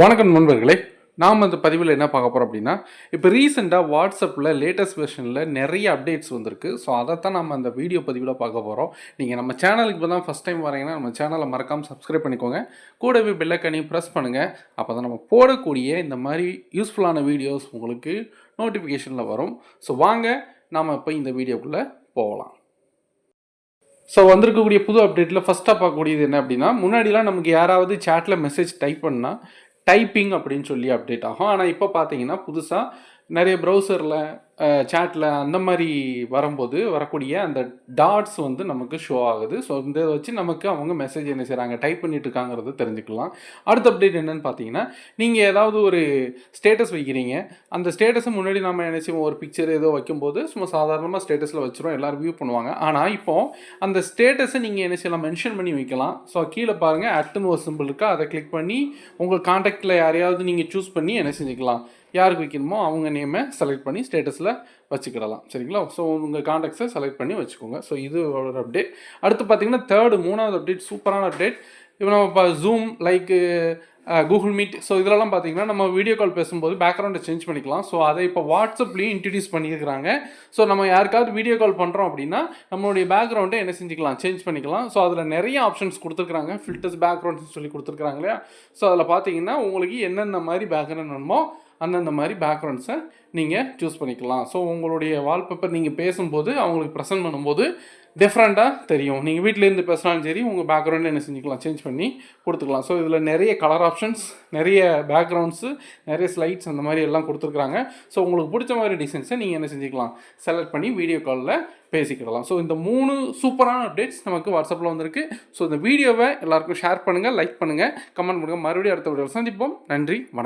வணக்கம் நண்பர்களே நாம் இந்த பதிவில் என்ன பார்க்க போகிறோம் அப்படின்னா இப்போ ரீசெண்டாக வாட்ஸ்அப்பில் லேட்டஸ்ட் வெர்ஷனில் நிறைய அப்டேட்ஸ் வந்திருக்கு. ஸோ அதை தான் நம்ம அந்த வீடியோ பதிவில் பார்க்க போகிறோம் நீங்கள் நம்ம சேனலுக்கு இப்போ தான் ஃபஸ்ட் டைம் வரீங்கன்னா நம்ம சேனலை மறக்காமல் சப்ஸ்கிரைப் பண்ணிக்கோங்க. கூடவே பெல்லைக்கனி ப்ரெஸ் பண்ணுங்கள் அப்போ தான் நம்ம போடக்கூடிய இந்த மாதிரி யூஸ்ஃபுல்லான வீடியோஸ் உங்களுக்கு நோட்டிஃபிகேஷனில் வரும். ஸோ வாங்க நாம் இப்போ இந்த வீடியோக்குள்ளே போகலாம். ஸோ வந்திருக்கக்கூடிய புது அப்டேட்டில் ஃபஸ்ட்டாக பார்க்கக்கூடியது என்ன அப்படின்னா முன்னாடிலாம் நமக்கு யாராவது சேட்டில் மெசேஜ் டைப் பண்ணால் டைப்பிங் அப்படின்னு சொல்லி அப்டேட் ஆகும். ஆனால் இப்போ பார்த்தீங்கன்னா புதுசாக நிறைய ப்ரௌசரில் சேட்டில் அந்த மாதிரி வரும்போது வரக்கூடிய அந்த டாட்ஸ் வந்து நமக்கு ஷோ ஆகுது. ஸோ இந்த வச்சு நமக்கு அவங்க மெசேஜ் என்ன செய்கிறாங்க டைப் பண்ணிட்டு இருக்காங்கிறத தெரிஞ்சுக்கலாம். அடுத்த அப்டேட் என்னன்னு பார்த்தீங்கன்னா நீங்கள் ஏதாவது ஒரு ஸ்டேட்டஸ் வைக்கிறீங்க. அந்த ஸ்டேட்டஸை முன்னாடி நம்ம என்ன செய்வோம்? ஒரு பிக்சர் ஏதோ வைக்கும்போது சும்மா சாதாரணமாக ஸ்டேட்டஸில் வச்சுருவோம் எல்லோரும் வியூ பண்ணுவாங்க. ஆனால் இப்போது அந்த ஸ்டேட்டஸை நீங்கள் என்ன செய்யலாம்? மென்ஷன் பண்ணி வைக்கலாம். ஸோ கீழே பாருங்கள் அட்டுன்னு ஒரு சிம்பிள் இருக்கா? அதை கிளிக் பண்ணி உங்கள் காண்டாக்டில் யாரையாவது நீங்கள் சூஸ் பண்ணி என்ன செஞ்சுக்கலாம்? யாருக்கு வைக்கணுமோ அவங்க நேமை செலக்ட் பண்ணி ஸ்டேட்டஸில் வச்சுக்கிடலாம். சரிங்களா? ஸோ உங்கள் காண்டாக்ட்ஸை செலக்ட் பண்ணி வச்சுக்கோங்க. ஸோ இது ஒரு அப்டேட் அடுத்து பார்த்தீங்கன்னா தேர்டு மூணாவது அப்டேட் சூப்பரான அப்டேட் இப்போ நம்ம இப்போ Zoom like Google Meet so இதெல்லாம் பார்த்தீங்கன்னா நம்ம வீடியோ கால் பேசும்போது பேக்ரவுண்டை சேஞ்ச் பண்ணிக்கலாம். ஸோ அதை இப்போ வாட்ஸ்அப்லேயும் இன்ட்ரடியூஸ் பண்ணியிருக்கிறாங்க. ஸோ நம்ம யாருக்காவது வீடியோ கால் பண்ணுறோம் அப்படின்னா நம்மளுடைய பேக்ரவுண்டை என்ன செஞ்சுக்கலாம்? சேஞ்ச் பண்ணிக்கலாம். ஸோ அதில் நிறைய ஆப்ஷன்ஸ் கொடுத்துருக்காங்க ஃபில்டர்ஸ் பேக்ரவுண்ட்ஸ் சொல்லி கொடுத்துருக்காங்க இல்லையா? ஸோ அதில் பார்த்தீங்கன்னா உங்களுக்கு என்னென்ன மாதிரி பேக்ரவுண்ட் வேணுமோ அந்தந்த மாதிரி பேக்ரவுண்ட்ஸை நீங்கள் சூஸ் பண்ணிக்கலாம். ஸோ உங்களுடைய வால்பேப்பர் நீங்கள் பேசும்போது அவங்களுக்கு ப்ரெசென்ட் பண்ணும்போது டிஃப்ரெண்ட்டாக தெரியும். நீங்கள் வீட்டிலேருந்து பேசினாலும் சரி உங்கள் பேக்ரவுண்ட் என்ன செஞ்சுக்கலாம் சேஞ்ச் பண்ணி கொடுத்துக்கலாம். ஸோ இதில் நிறைய கலர் ஆப்ஷன்ஸ் நிறைய பேக்ரவுண்ட்ஸு நிறைய ஸ்லைட்ஸ் அந்த மாதிரி எல்லாம் கொடுத்துருக்குறாங்க. ஸோ உங்களுக்கு பிடிச்ச மாதிரி டிசைன்ஸை நீங்கள் என்ன செஞ்சுக்கலாம்? செலக்ட் பண்ணி வீடியோ காலில் பேசிக்கிடலாம். ஸோ இந்த மூணு சூப்பரான அப்டேட்ஸ் நமக்கு வாட்ஸ்அப்பில் வந்திருக்கு. ஸோ இந்த வீடியோவை எல்லாருக்கும் ஷேர் பண்ணுங்கள் லைக் பண்ணுங்கள் கமெண்ட் பண்ணுங்கள் மறுபடியும் அடுத்த வீடியோவில் சந்திப்போம். நன்றி வணக்கம்.